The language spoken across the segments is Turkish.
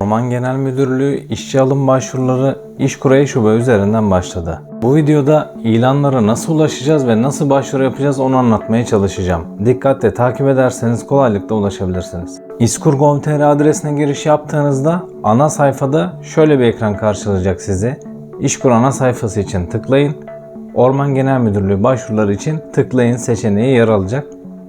Orman Genel Müdürlüğü işçi alım başvuruları İşkur Şube üzerinden başladı. Bu videoda ilanlara nasıl ulaşacağız ve nasıl başvuru yapacağız onu anlatmaya çalışacağım. Dikkatle takip ederseniz kolaylıkla ulaşabilirsiniz. İskur.com.tr adresine giriş yaptığınızda ana sayfada şöyle bir ekran karşılayacak sizi. İşkur ana sayfası için tıklayın. Orman Genel Müdürlüğü başvuruları için tıklayın seçeneği yer alacak.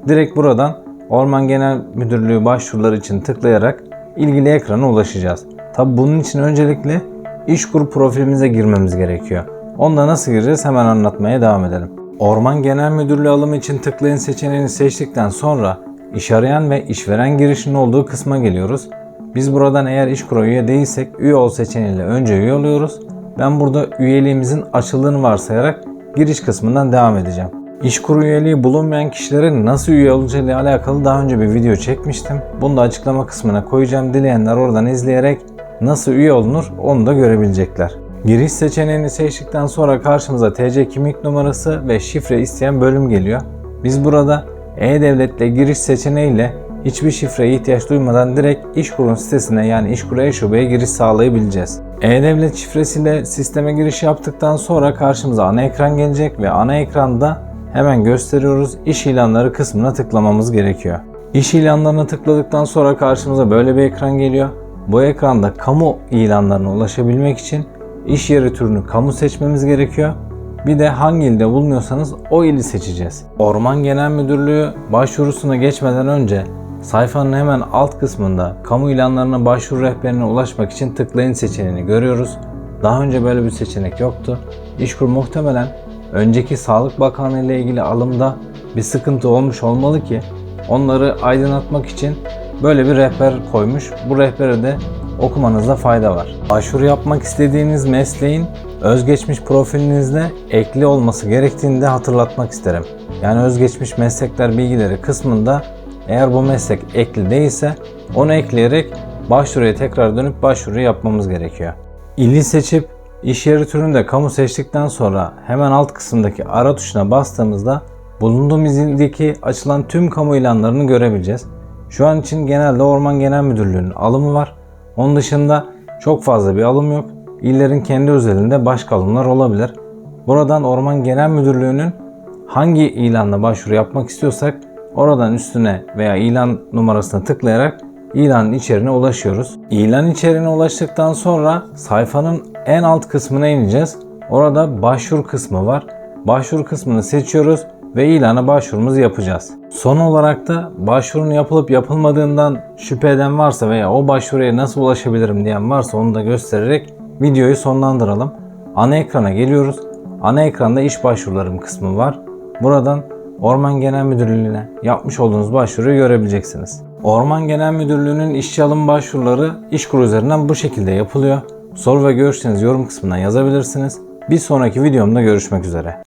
Direkt buradan Orman Genel Müdürlüğü başvuruları için tıklayarak ilgili ekrana ulaşacağız. Tabi bunun için öncelikle İşkur profilimize girmemiz gerekiyor. Onda nasıl gireceğiz hemen anlatmaya devam edelim. Orman Genel Müdürlüğü alımı için tıklayın seçeneğini seçtikten sonra iş arayan ve işveren girişinin olduğu kısma geliyoruz. Biz buradan eğer İşkur'a üye değilsek üye ol seçeneğiyle önce üye oluyoruz. Ben burada üyeliğimizin açıldığını varsayarak giriş kısmından devam edeceğim. İşkur üyeliği bulunmayan kişilerin nasıl üye olacağı ile alakalı daha önce bir video çekmiştim. Bunu da açıklama kısmına koyacağım. Dileyenler oradan izleyerek nasıl üye olunur onu da görebilecekler. Giriş seçeneğini seçtikten sonra karşımıza TC kimlik numarası ve şifre isteyen bölüm geliyor. Biz burada E-Devlet'le giriş seçeneğiyle hiçbir şifreye ihtiyaç duymadan direkt İşkur'un sitesine yani İşkur E-Şube'ye giriş sağlayabileceğiz. E-Devlet şifresiyle sisteme giriş yaptıktan sonra karşımıza ana ekran gelecek ve ana ekranda hemen gösteriyoruz. İş ilanları kısmına tıklamamız gerekiyor. İş ilanlarına tıkladıktan sonra karşımıza böyle bir ekran geliyor. Bu ekranda kamu ilanlarına ulaşabilmek için iş yeri türünü kamu seçmemiz gerekiyor. Bir de hangi ilde bulunuyorsanız o ili seçeceğiz. Orman Genel Müdürlüğü başvurusuna geçmeden önce sayfanın hemen alt kısmında kamu ilanlarına başvuru rehberine ulaşmak için tıklayın seçeneğini görüyoruz. Daha önce böyle bir seçenek yoktu. İşkur muhtemelen önceki Sağlık Bakanlığı ile ilgili alımda bir sıkıntı olmuş olmalı ki onları aydınlatmak için böyle bir rehber koymuş. Bu rehberi de okumanızda fayda var. Başvuru yapmak istediğiniz mesleğin özgeçmiş profilinizde ekli olması gerektiğini de hatırlatmak isterim. Yani özgeçmiş meslekler bilgileri kısmında eğer bu meslek ekli değilse onu ekleyerek başvuruya tekrar dönüp başvuru yapmamız gerekiyor. İli seçip iş yeri türünü de kamu seçtikten sonra hemen alt kısımdaki ara tuşuna bastığımızda bulunduğumuz ildeki açılan tüm kamu ilanlarını görebileceğiz. Şu an için genelde Orman Genel Müdürlüğü'nün alımı var. Onun dışında çok fazla bir alım yok. İllerin kendi özelinde başka alımlar olabilir. Buradan Orman Genel Müdürlüğü'nün hangi ilanla başvuru yapmak istiyorsak oradan üstüne veya ilan numarasına tıklayarak ilanın içeriğine ulaşıyoruz. İlan içeriğine ulaştıktan sonra sayfanın en alt kısmına ineceğiz. Orada başvur kısmı var. Başvur kısmını seçiyoruz ve ilana başvurumuzu yapacağız. Son olarak da başvurun yapılıp yapılmadığından şüphe eden varsa veya o başvuruya nasıl ulaşabilirim diyen varsa onu da göstererek videoyu sonlandıralım. Ana ekrana geliyoruz. Ana ekranda iş başvurularım kısmı var. Buradan Orman Genel Müdürlüğü'ne yapmış olduğunuz başvuruyu görebileceksiniz. Orman Genel Müdürlüğü'nün işçi alım başvuruları İşkur üzerinden bu şekilde yapılıyor. Soru ve görüşlerinizi yorum kısmından yazabilirsiniz. Bir sonraki videomda görüşmek üzere.